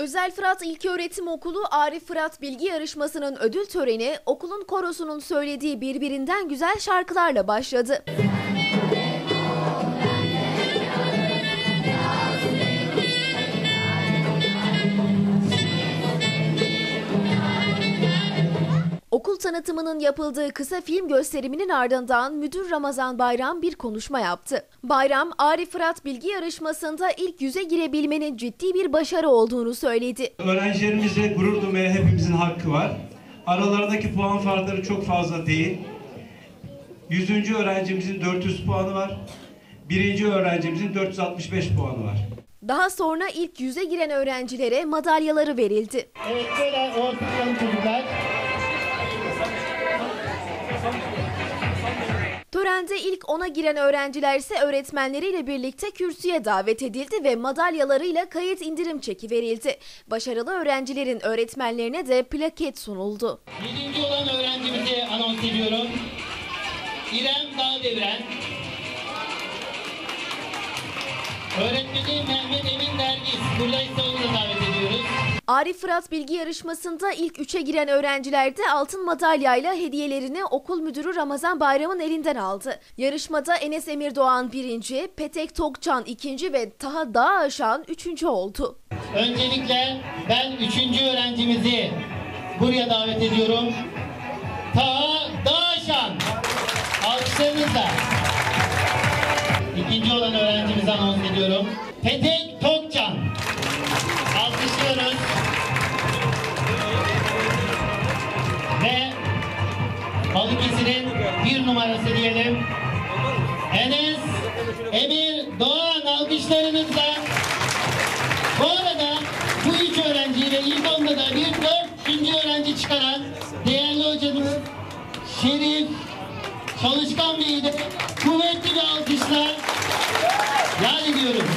Özel Fırat İlköğretim Okulu Arif Fırat Bilgi Yarışması'nın ödül töreni okulun korosunun söylediği birbirinden güzel şarkılarla başladı. Okul tanıtımının yapıldığı kısa film gösteriminin ardından müdür Ramazan Bayram bir konuşma yaptı. Bayram, Arif Fırat Bilgi Yarışması'nda ilk yüze girebilmenin ciddi bir başarı olduğunu söyledi. Öğrencilerimizle gurur duymaya hepimizin hakkı var. Aralarındaki puan farkları çok fazla değil. 100. öğrencimizin 400 puanı var. Birinci öğrencimizin 465 puanı var. Daha sonra ilk yüze giren öğrencilere madalyaları verildi. Evet böyle ortadan çocuklar. Törende ilk ona giren öğrenciler ise öğretmenleriyle birlikte kürsüye davet edildi ve madalyalarıyla kayıt indirim çeki verildi. Başarılı öğrencilerin öğretmenlerine de plaket sunuldu. Yedinci olan öğrencimizi anons ediyorum. İrem Dağdeviren. Öğretmeni Mehmet Emin Dergiz. Buradaysa onu da davet ediyoruz. Arif Fırat Bilgi Yarışması'nda ilk üçe giren öğrenciler de altın madalyayla hediyelerini okul müdürü Ramazan Bayram'ın elinden aldı. Yarışmada Enes Emir Doğan birinci, Petek Tokcan ikinci ve Taha Dağaşan üçüncü oldu. Öncelikle ben üçüncü öğrencimizi buraya davet ediyorum. Taha Dağaşan. Alkışlarınızla. İkinci olan öğrencimizi anons ediyorum. Petek Tokcan. Ve Balıkesir'in bir numarası diyelim. Enes Emir Doğan alkışlarınızla. Bu arada bu üç öğrenciyi ve ilk onda da bir dördüncü öğrenci çıkaran değerli hocamız Şerif Çalışkan Bey'i kuvvetli bir alkışla yad ediyoruz.